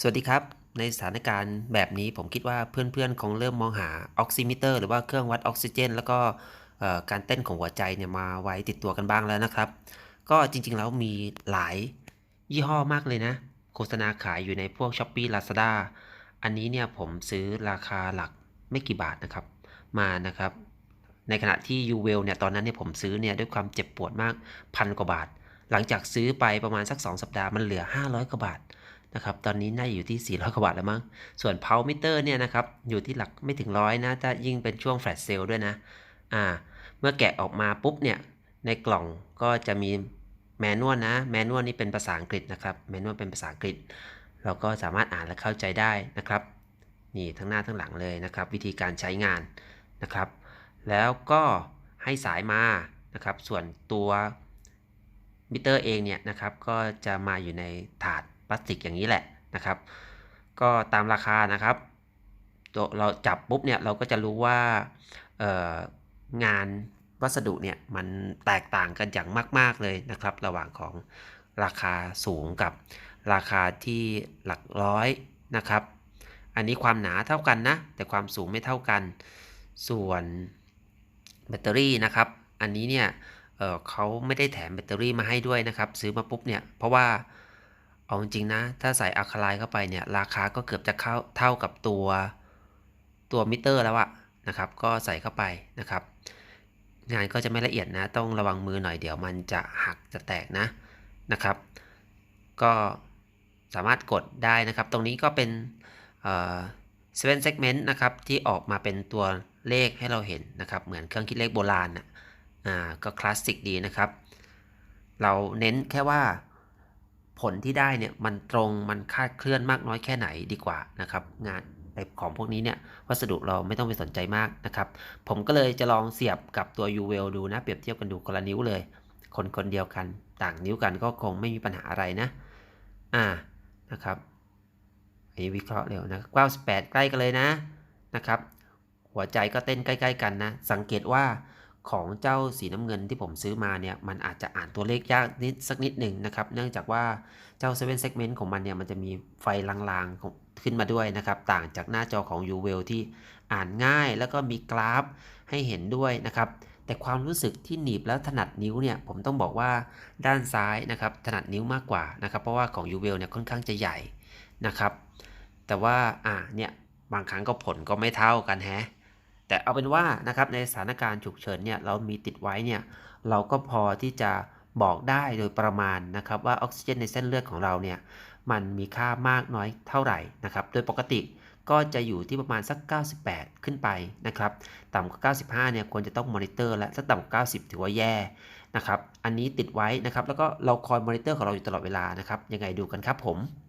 สวัสดีครับ ในสถานการณ์แบบนี้ผมคิดว่าเพื่อนๆคงเริ่มมองหาออกซิมิเตอร์ หรือว่าเครื่องวัดออกซิเจน แล้วก็การเต้นของหัวใจเนี่ยมาไว้ติดตัวกันบ้างแล้วนะครับ ก็จริงๆแล้วมีหลายยี่ห้อมากเลยนะ โฆษณาขายอยู่ในพวก s h อ p e e Lazada อันนี้เนี่ยผมซื้อราคาหลักไม่กี่บาทนะครับมานะครับ ในขณะที่ u w e l เนี่ยตอนนั้นเนี่ยผมซื้อเนี่ยด้วยความเจ็บปวดมากพันกว่าบาท หลังจากซื้อไปประมาณสัก 2 สัปดาห์มันเหลือ 500 กว่าบาท นะครับตอนนี้น่าอยู่ที่ 400 กว่าบาทแล้วมั้งส่วนเพามิเตอร์เนี่ยนะครับอยู่ที่หลักไม่ถึงร้อยนะถ้ายิ่งเป็นช่วงแฟลชเซลด้วยนะอ่าเมื่อแกะออกมาปุ๊บเนี่ยในกล่องก็จะมีแมนนวลนะแมนนวลนี่เป็นภาษาอังกฤษนะครับแมนนวลเป็นภาษาอังกฤษ เราก็สามารถอ่านและเข้าใจได้นะครับนี่ทั้งหน้าทั้งหลังเลยนะครับ วิธีการใช้งานนะครับ แล้วก็ให้สายมานะครับ ส่วนตัวมิเตอร์เองเนี่ยนะครับก็จะมาอยู่ในถาด พลาสติกอย่างนี้แหละนะครับ ก็ตามราคานะครับตัวเราจับปุ๊บเนี่ยเราก็จะรู้ว่างานวัสดุเนี่ยมันแตกต่างกันอย่างมาก ๆเลยนะครับ ระหว่างของราคาสูงกับราคาที่หลักร้อยนะครับ อันนี้ความหนาเท่ากันนะ แต่ความสูงไม่เท่ากัน ส่วนแบตเตอรี่นะครับ อันนี้เนี่ยเเขาไม่ได้แถมแบตเตอรี่มาให้ด้วยนะครับ ซื้อมาปุ๊บเนี่ยเพราะว่า เอาจริงนะ ถ้าใส่อะคาไลน์เข้าไปเนี่ย ราคาก็เกือบจะเข้าเท่ากับตัวตัวมิเตอร์แล้วอะนะครับ ก็ใส่เข้าไปนะครับ งานก็จะไม่ละเอียดนะ ต้องระวังมือหน่อยเดี๋ยวมันจะหักจะแตกนะนะครับ ก็สามารถกดได้นะครับ ตรงนี้ก็เป็นเอ่อ seven segment นะครับ ที่ออกมาเป็นตัวเลขให้เราเห็นนะครับ เหมือนเครื่องคิดเลขโบราณนะอ่าก็คลาสสิกดีนะครับ เราเน้นแค่ว่า ผลที่ได้เนี่ยมันตรงมันคาดเคลื่อนมากน้อยแค่ไหนดีกว่านะครับ งานไอของพวกนี้เนี่ยวัสดุเราไม่ต้องไปสนใจมากนะครับ ผมก็เลยจะลองเสียบกับตัว u w e l ดูนะ เปรียบเทียบกันดูคนละนิ้วเลย คนคนเดียวกัน ต่างนิ้วกันก็คงไม่มีปัญหาอะไรนะ อ่านะครับอันนี้วิเคราะห์เร็วนะ98ใกล้กันเลยนะนะครับ หัวใจก็เต้นใกล้ ๆ กันนะ สังเกตว่า ของเจ้าสีน้ำเงินที่ผมซื้อมาเนี่ยมันอาจจะอ่านตัวเลขยากนิดสักนิดหนึ่งนะครับ เนื่องจากว่าเจ้า 7 segment ของมันเนี่ยมันจะมีไฟลางๆขึ้นมาด้วยนะครับ ต่างจากหน้าจอของ u w e l ที่อ่านง่ายแล้วก็มีกราฟให้เห็นด้วยนะครับ แต่ความรู้สึกที่หนีบแล้วถนัดนิ้วเนี่ยผมต้องบอกว่าด้านซ้ายนะครับถนัดนิ้วมากกว่านะครับ เพราะว่าของ u w e l เนี่ยค่อนข้างจะใหญ่นะครับ แต่ว่าอ่าเนี่ยบางครั้งก็ผลก็ไม่เท่ากันแฮะ แต่เอาเป็นว่านะครับในสถานการณ์ฉุกเฉินเนี่ยเรามีติดไว้เนี่ยเราก็พอที่จะบอกได้โดยประมาณนะครับว่าออกซิเจนในเส้นเลือดของเราเนี่ยมันมีค่ามากน้อยเท่าไหร่นะครับโดยปกติก็จะอยู่ที่ประมาณสัก 98 ขึ้นไปนะครับต่ำกว่า 95 เนี่ยควรจะต้องมอนิเตอร์และถ้าต่ำกว่า90 ถือว่าแย่นะครับอันนี้ติดไว้นะครับแล้วก็เราคอยมอนิเตอร์ของเราอยู่ตลอดเวลานะครับยังไงดูกันครับผม